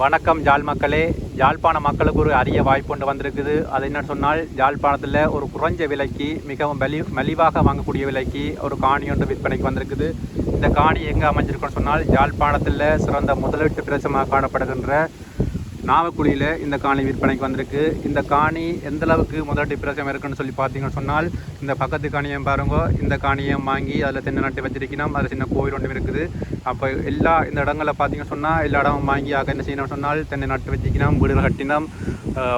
வணக்கம் ஜாழ் மக்களே. யாழ்ப்பாண மக்களுக்கு ஒரு அரிய வாய்ப்பு ஒன்று வந்திருக்குது. அது என்ன சொன்னால் யாழ்ப்பாணத்தில் ஒரு குறைஞ்ச விலைக்கு மிகவும் மலி மலிவாக வாங்கக்கூடிய விலைக்கு ஒரு காணி ஒன்று விற்பனைக்கு வந்திருக்குது. இந்த காணி எங்கே அமைஞ்சிருக்குன்னு சொன்னால் யாழ்ப்பாணத்தில் சிறந்த முதலீட்டு பிரதேசமாக காணப்படுகின்ற நாவக்குழியில் இந்த காணி விற்பனைக்கு வந்திருக்கு. இந்த காணி எந்த அளவுக்கு முதலீட்டு பிரசம் இருக்குன்னு சொல்லி பார்த்தீங்கன்னு சொன்னால் இந்த பக்கத்து காணியை பாருங்க இந்த காணியை வாங்கி அதில் தென்னை நட்டு வச்சிருக்கணும். அதில் சின்ன கோயில் ஒன்று இருக்குது. அப்போ எல்லா இந்த இடங்களில் பார்த்தீங்கன்னு சொன்னால் எல்லா இடமும் வாங்கி ஆக என்ன செய்யணும்னு சொன்னால் தென்னை நட்டு வச்சிக்கணும் வீடுகள் கட்டினம்.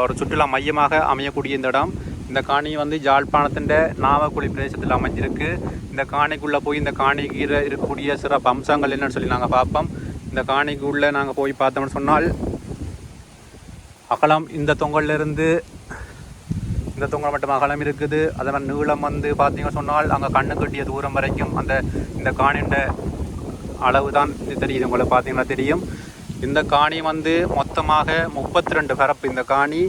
ஒரு சுற்றுலா மையமாக அமையக்கூடிய இந்த இடம். இந்த காணி வந்து ஜாழ்ப்பாணத்தின் நாவக்குழி பிரதேசத்தில் அமைஞ்சிருக்கு. இந்த காணிக்குள்ளே போய் இந்த காணிக்கு இருக்கக்கூடிய சிறப்பு அம்சங்கள் என்னன்னு சொல்லி நாங்கள் பார்ப்போம். இந்த காணிக்குள்ளே நாங்கள் போய் பார்த்தோம்னு சொன்னால் அகலம் இந்த தொங்கல்லிருந்து இந்த தொங்கல் மட்டும் அகலம் இருக்குது. அதெல்லாம் நீளம் வந்து பார்த்தீங்கன்னு சொன்னால் அங்கே கண்ணு கட்டிய தூரம் வரைக்கும் அந்த இந்த காணின்ற அளவு தான் இது தெரியுது. உங்களை பார்த்தீங்கன்னா தெரியும். இந்த காணி வந்து மொத்தமாக முப்பத்தி ரெண்டு பரப்பு. இந்த காணி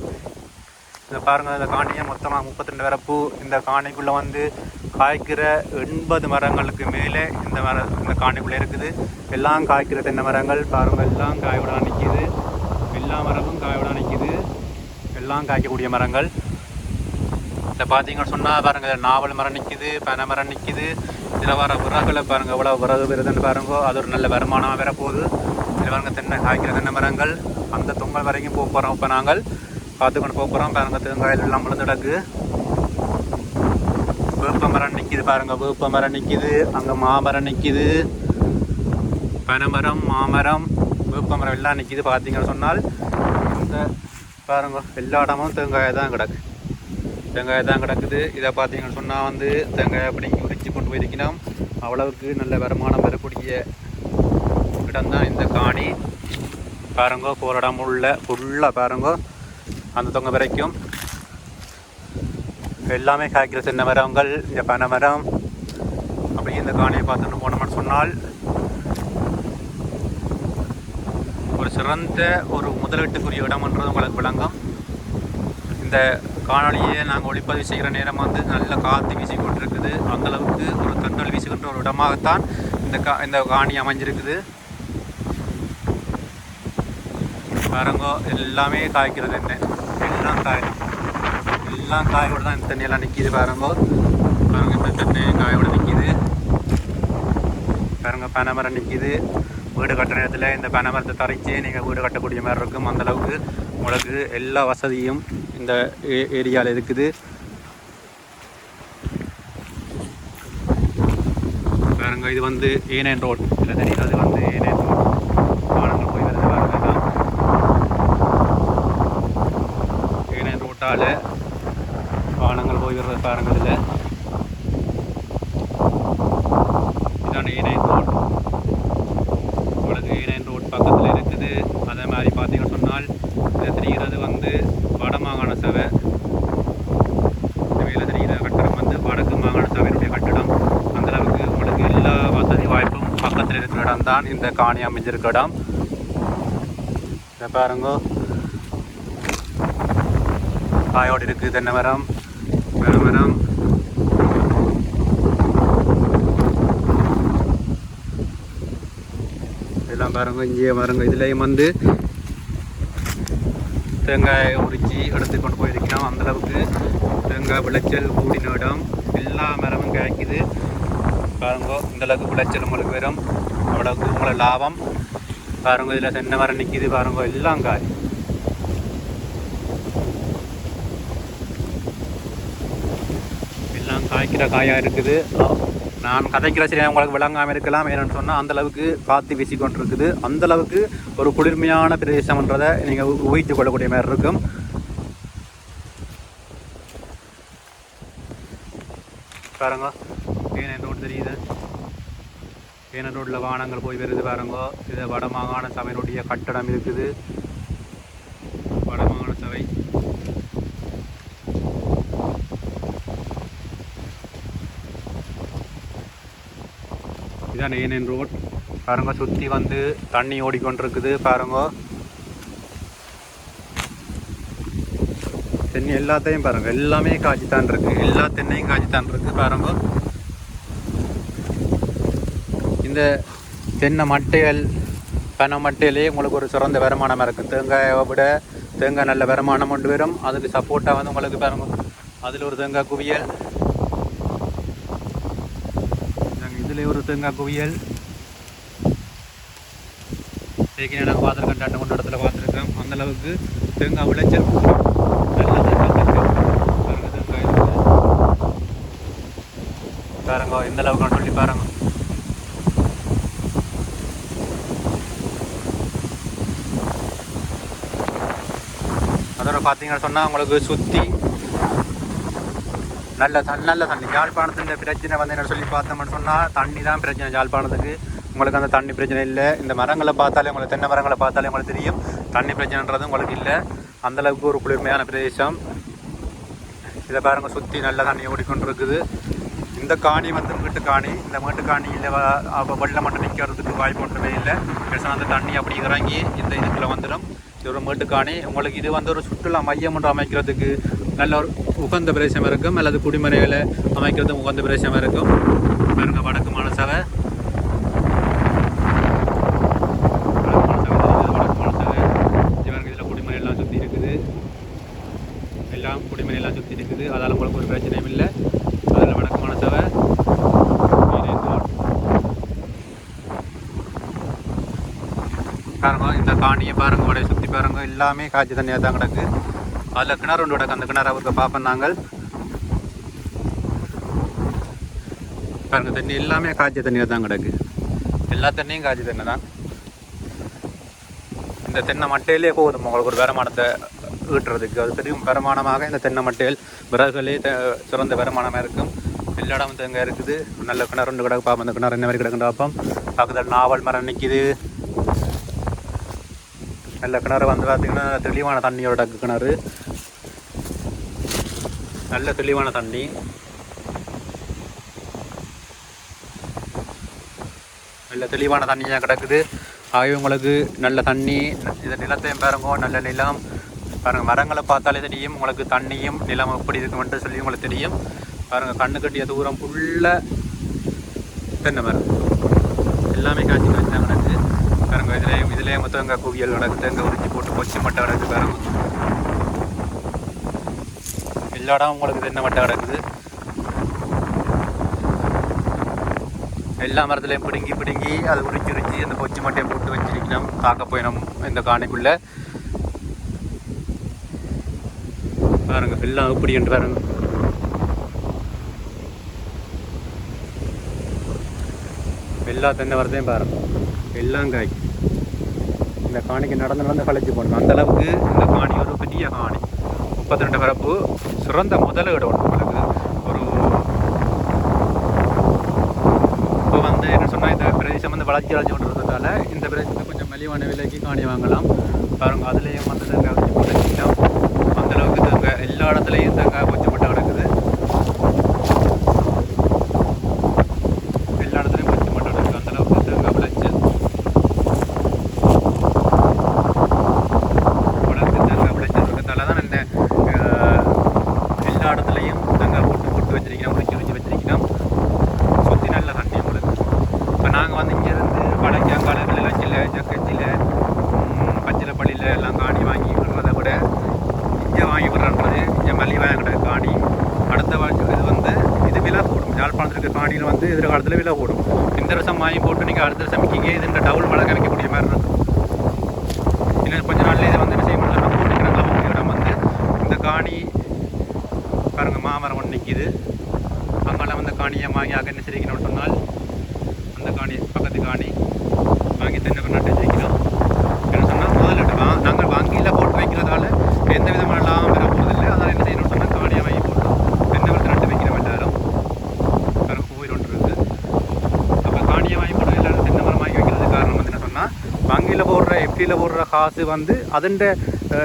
இந்த பாருங்கள் இந்த காணியை மொத்தமாக முப்பத்தி ரெண்டு பரப்பு. இந்த காணிக்குள்ளே வந்து காய்க்கிற எண்பது மரங்களுக்கு மேலே இந்த மர இந்த காணிக்குள்ளே இருக்குது. எல்லாம் காய்க்கிற தென்னை மரங்கள். பாருங்கள் எல்லாம் காயோட நிற்கிது எல்லா மரமும் காயோட நிற்கிது எல்லாம் காய்க்கக்கூடிய மரங்கள். இதை பார்த்தீங்கன்னு சொன்னால் பாருங்கள் நாவல் மரம் நிற்கிது பனை மரம் நிற்கிது இதில் வர விறகுல பாருங்கள் எவ்வளோ விறகு வருதுன்னு பாருங்க. அது ஒரு நல்ல வருமானமாக வரப்போகுது. போகுது இதில் பாருங்க தென்னை காய்க்கிற தென்னை மரங்கள்? அந்த தொங்கல் வரைக்கும் போக போகிறோம் இப்போ நாங்கள். பார்த்துக்கொண்டு போக போகிறோம் பாருங்க தேங்காயில் எல்லாம் விழுந்து கிடக்கு. வேப்ப மரம் நிற்கிது பாருங்கள் வேப்ப மரம் நிற்கிது அங்கே மாமரம் நிற்கிது பனைமரம் மாமரம் வேப்ப மரம் எல்லாம் நிற்கிது பார்த்தீங்கன்னு சொன்னால் இந்த பாருங்க எல்லா இடமும் தேங்காயை தான் கிடக்கு. தேங்காய் தான் கிடக்குது. இதை பார்த்தீங்கன்னு சொன்னால் வந்து தேங்காய் அப்படி உரிச்சு கொண்டு போயிருக்கணும். அவ்வளவுக்கு நல்ல வருமானம் பெறக்கூடிய இடம்தான் இந்த காணி. பாருங்க போகிற இடம் உள்ள ஃபுல்லாக பாருங்க. அந்த தொங்க வரைக்கும். எல்லாமே காய்க்கிற சின்ன மரங்கள் இந்த பனை மரம். அப்படி இந்த காணியை பார்த்துட்டு போனோம்னு சொன்னால் ஒரு சிறந்த ஒரு முதலீட்டுக்குரிய இடம்ன்றது உங்களுக்கு விளங்கும். இந்த காணொலியை நாங்கள் ஒளிப்பதிவு செய்கிற நேரம் வந்து நல்ல காற்று வீசி கொண்டிருக்குது அந்தளவுக்கு ஒரு தண்டல் வீசுகின்ற ஒரு இடமாகத்தான் இந்த கா இந்த காணி அமைஞ்சிருக்குது. பாருங்க எல்லாமே காய்க்கிறது என்ன எல்லாம் காய் எல்லாம் காயோடு தான் இந்த தண்ணியெல்லாம் நிற்கிது பாருங்கோ. பாருங்க இந்த தண்ணி காயோடு நிற்கிது பாருங்க பனை மரம் நிற்கிது வீடு கட்டுற நேரத்தில் இந்த பனை மரத்தை தரைச்சி நீங்கள் வீடு கட்டக்கூடிய மாதிரி இருக்கும். அந்தளவுக்கு உங்களுக்கு எல்லா வசதியும் இந்த ஏ- ஏரியாவில் இருக்குது. பாருங்க இது வந்து ஏனேன் ரோட். இல்லை தெரியுது அது வந்து ஏனேன் ரோட். வானங்கள் போய் வருது பாருங்க ஏனேன் ரோட்டால் வானங்கள் போய் வர்றது பாருங்கள் இதில் இதான் ஏனைன் ரோட் உங்களுக்கு ஏனைன் ரோட் பக்கத்தில் இருக்குது அதே மாதிரி பார்த்தீங்கன்னு சொன்னால் இது தெரிகிறது வந்து வடமாகாண சபை இவையில் தெரிகிற கட்டடம் வந்து வடக்கு மாகாண சபையினுடைய கட்டடம் அந்த அளவுக்கு உங்களுக்கு எல்லா வசதி வாய்ப்பும் பக்கத்தில் தான் இந்த காணி அமைஞ்சிருக்க இடம் இதை பாருங்க. காயோடு இருக்குது தென்னை மரம் மரம். இதெல்லாம் பாருங்க இங்கே பாருங்க இதுலேயும் வந்து தேங்காய் உரிச்சி எடுத்து கொண்டு போயிருக்கணும் அந்தளவுக்கு தேங்காய் விளைச்சல் கூடின இடம். எல்லா மரமும் காய்க்குது. பாருங்க இந்த அளவுக்கு விளைச்சல் உங்களுக்கு வரும். அவ்வளோக்கு உங்களை லாபம் பாருங்க இதில் தென்னை மரம் நிற்கிது பாருங்க எல்லாம் காய் எல்லாம் காய்க்கிற காயாக இருக்குது நான் கதைக்கிற சரி உங்களுக்கு விளங்காமல் இருக்கலாம் ஏன்னு சொன்னால் அந்த அளவுக்கு காற்று வீசி கொண்டிருக்குது அந்த அளவுக்கு ஒரு குளிர்மையான பிரதேசம்ன்றதை நீங்கள் ஊகித்து கொள்ளக்கூடிய மாதிரி இருக்கும் பாருங்க ஏன் ரோடு தெரியுது ஏன ரோட்டில் வாகனங்கள் போய் வருது பாருங்க. இது வடமாகாண சபையினுடைய கட்டடம் இருக்குது. வடமாகாண சபை. இதான் ஏனன் ரோட். பாருங்க சுற்றி வந்து தண்ணி ஓடிக்கொண்டிருக்குது. பாருங்க. தென்னை எல்லாத்தையும் பாருங்க. எல்லாமே காய்ச்சித்தான் இருக்குது எல்லா தென்னையும் காய்ச்சித்தான் இருக்குது பாருங்க. இந்த தென்னை மட்டைகள் பனை மட்டையிலே உங்களுக்கு ஒரு சிறந்த வருமானம் இருக்கும் தேங்காயை விட தேங்காய் நல்ல வருமானம் கொண்டு வரும். அதுக்கு சப்போர்ட்டாக வந்து உங்களுக்கு பாருங்க. அதில் ஒரு தேங்காய் குவியல். இதில் ஒரு தேங்காய் குவியல். ஏற்கனவே நாங்கள் பார்த்துருக்கோம் ரெண்டு மூணு இடத்துல பார்த்துருக்கோம் அந்தளவுக்கு தேங்காய் விளைச்சல் நல்ல தேங்காய் பாருங்க தேங்காய் பாருங்க இந்த அளவுக்கு சொல்லி பாருங்க. பார்த்தீங்கன்னு சொன்னால் உங்களுக்கு சுற்றி நல்ல தண்ணி நல்ல தண்ணி. யாழ்ப்பாணத்தின் பிரச்சனை வந்து என்ன சொல்லி பார்த்தோம்னு சொன்னால் தண்ணி தான் பிரச்சனை யாழ்ப்பாணத்துக்கு. உங்களுக்கு அந்த தண்ணி பிரச்சனை இல்லை. இந்த மரங்களை பார்த்தாலே உங்களுக்கு தென்னை மரங்களை பார்த்தாலே உங்களுக்கு தெரியும். தண்ணி பிரச்சனைன்றது உங்களுக்கு இல்லை. அந்த அளவுக்கு ஒரு குளிர்மையான பிரதேசம். இதை பாருங்க சுற்றி நல்ல தண்ணி ஓடிக்கொண்டு இருக்குது இந்த காணி வந்து வீட்டு காணி. இந்த மீட்டு காணியில் வெள்ளம் மட்டும் நிற்கிறதுக்கு வாய்ப்பு ஒன்றுமே இல்லை. பெருசாக அந்த தண்ணி அப்படி இறங்கி இந்த இதுக்குள்ளே வந்துடும் இது ஒரு உங்களுக்கு இது வந்து ஒரு சுற்றுலா மையம் ஒன்று அமைக்கிறதுக்கு நல்ல ஒரு உகந்த பிரதேசம் இருக்கும். அல்லது குடிமனைகளை அமைக்கிறதுக்கு உகந்த பிரதேசம் இருக்கும். பாருங்க வடக்கு மானசவை வடக்கு சுற்றி இருக்குது. எல்லாம் குடிமனை எல்லாம் சுற்றி இருக்குது. அதால் உங்களுக்கு ஒரு பிரச்சனையும் இல்லை. அதில் வடக்கு மானசவை பாருங்க இந்த காணியை பாருங்க உடைய சுற்றி பாருங்க எல்லாமே காய்ச்சி தண்ணியாக தான் கிடக்கு. அதில் கிணறு ஒன்று கிடக்கு அந்த கிணறு அவருக்கு பார்ப்போம் நாங்கள். பாருங்க தண்ணி எல்லாமே காய்ச்சி தண்ணியாக தான் கிடக்கு. எல்லா தண்ணியும் காய்ச்சி தண்ணி தான். இந்த தென்னை மட்டையிலே போதும் உங்களுக்கு ஒரு வருமானத்தை ஈட்டுறதுக்கு. அது பெரும் வருமானமாக இந்த தென்னை மட்டையில் விறகுகளே சிறந்த வருமானமாக இருக்கும். எல்லா இடமும் தேங்காய் இருக்குது. நல்ல கிணறு ரெண்டு கிடக்கு பார்ப்போம் அந்த கிணறு என்ன மாதிரி கிடக்குன்னு பார்ப்போம் பக்கத்தில் நாவல் மரம் நிற்கிது நல்ல கிணறு வந்து பார்த்தீங்கன்னா தெளிவான தண்ணியோட டக்கு கிணறு. நல்ல தெளிவான தண்ணி. நல்ல தெளிவான தண்ணியாக கிடக்குது. ஆகவே உங்களுக்கு நல்ல தண்ணி. இந்த நிலத்தையும் பாருங்க நல்ல நிலம். பாருங்கள் மரங்களை பார்த்தாலே தெரியும். உங்களுக்கு தண்ணியும் நிலம் எப்படி இருக்குமென்று சொல்லி உங்களுக்கு தெரியும். பாருங்கள் கண்ணு கட்டிய தூரம் ஃபுல்லாக தென்னை மரம். எல்லாமே காய்ச்சி காய்ச்சாங்க பாருங்க இதுலேயும் இதுலேயும் தேங்காய் குவியல் நடக்குது. அங்கே உறிஞ்சி போட்டு கொச்சி மட்டை கிடக்கு பாருங்க. எல்லா இடமும் உங்களுக்கு தென்னை மட்டை கிடக்குது எல்லா மரத்துலையும் பிடுங்கி பிடுங்கி அது உரிச்சு உரிச்சு அந்த கொச்சி மட்டையை போட்டு வச்சிருக்கணும். தாக்க போயிடும் இந்த காணிக்குள்ள. பாருங்க எல்லாம் எப்படி என்று பாருங்க. எல்லா தென்னை மரத்தையும் பாருங்க. எல்லாம் இந்த காணிக்கு நடந்து நடந்து கழிச்சு போடணும் அந்த அளவுக்கு இந்த காணி ஒரு பெரிய காணி. முப்பத்தி ரெண்டு பரப்பு. சிறந்த முதலீடு ஒன்று உங்களுக்கு ஒரு இப்போ வந்து என்ன சொன்னால் இந்த பிரதேசம் வந்து வளர்ச்சி அடைஞ்சு கொண்டிருந்ததால இந்த பிரதேசத்தை கொஞ்சம் மலிவான விலைக்கு காணி வாங்கலாம். பாருங்க அதுலேயும் வந்து தேங்காய் வச்சு போட்டுக்கிட்டோம் அந்த அளவுக்கு தேங்காய் எல்லா இடத்துலையும் தேங்காய் கொஞ்சம் மட்டும் கிடக்குது எல்லா இடத்துலையும் கொஞ்சம் மட்டும் கிடக்குது அந்த அளவுக்கு தேங்காய் விளைச்சல் வளர்ந்து தேங்காய் விளைச்சல் இருக்கிறதால தான் இந்த அஹ், எல்லா இடத்துலையும் தேங்காய் போட்டு போட்டு வச்சிருக்கோம் உரிச்சு உரிச்சு வச்சிருக்கோம் சுற்றி நல்ல தண்ணி உங்களுக்கு இப்போ நாங்கள் வந்து இங்கேருந்து பழங்காலத்தில் லஞ்சில் ஜக்கச்சில் பச்சிலப்பள்ளியில் எல்லாம் காணி வாங்கி விடுறதை விட இங்கே வாங்கி விடுறன்றது இங்கே மலிவாக கிடையாது காணி அடுத்த வருஷம் இது வந்து இது விலை கூடும் மாடியில் காணியில் வந்து எதிர்காலத்தில் விலை கூடும் இந்த வருஷம் வாங்கி போட்டு நீங்கள் அடுத்த வருஷம் விற்கிங்க இது இந்த டவுல் மழை கிடைக்கக்கூடிய மாதிரி இருக்கும். இன்னும் கொஞ்ச நாளில் இதை வந்து விஷயம் செய்ய இடம் வந்து இந்த காணி பாருங்கள் மாமரம் ஒன்று நிற்கிது அங்கெல்லாம் வந்து காணியை வாங்கி அகன்னு சிரிக்கணும்னு சொன்னால் அந்த காணி பக்கத்து காணி வாங்கி தென்னை நட்டு வச்சிருக்கிறோம் என்ன சொன்னால் முதலிட்டு வா நாங்கள் வங்கியில் போட்டு வைக்கிறதால எந்த விதமான லாபம் பெற போவதில்லை அதனால் என்ன செய்யணும்னு சொன்னால் காணியை வாங்கி போட்டு தென்னை மரத்தை நட்டு வைக்கிறோம் எல்லாரும் பாருங்க கோவில் ஒன்று இருக்குது அப்போ காணியை வாங்கி போட்டு எல்லாரும் தென்னை மரம் வாங்கி வைக்கிறது காரணம் வந்து என்ன சொன்னால் வங்கியில் போடுற எஃப்டியில் போடுற காசு வந்து அதுண்ட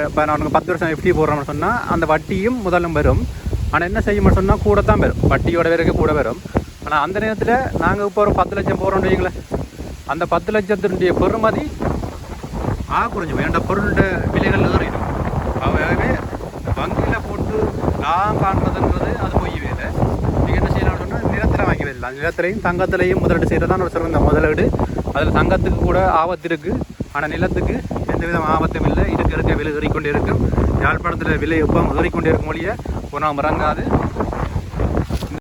இப்போ நான் பத்து வருஷம் எஃப்டி போடுறோம்னு சொன்னால் அந்த வட்டியும் முதலும் வரும். ஆனால் என்ன செய்யணும்னு சொன்னால் கூட தான் வரும். வட்டியோட விலைக்கு கூட வரும். ஆனால் அந்த நேரத்தில் நாங்கள் இப்போ ஒரு பத்து லட்சம் போகிறோம்னு வைங்களேன் அந்த பத்து லட்சத்தினுடைய பெறுமதி ஆ குறைஞ்சி போய் ஏன்டா பொருளோட விலைகள் ஏறிடும் ஆகவே வங்கியில் போட்டு நான் காண்பதுன்றது அது பொய் வேலை நீங்கள் என்ன செய்யலாம்னு சொன்னால் நிலத்தில் வாங்கி வரலாம் நிலத்திலையும் தங்கத்திலையும் முதலீடு செய்கிறது தான் ஒரு சிறந்த முதலீடு. அதில் தங்கத்துக்கு கூட ஆபத்து இருக்குது ஆனால் நிலத்துக்கு எந்த விதம் ஆபத்தும் இல்லை. இருக்க இருக்க விலை ஏறிக்கொண்டே இருக்கும். யாழ்ப்பாணத்தில் விலை எப்போ ஏறிக்கொண்டே இருக்கும் மொழியை ஒரு இறங்காது.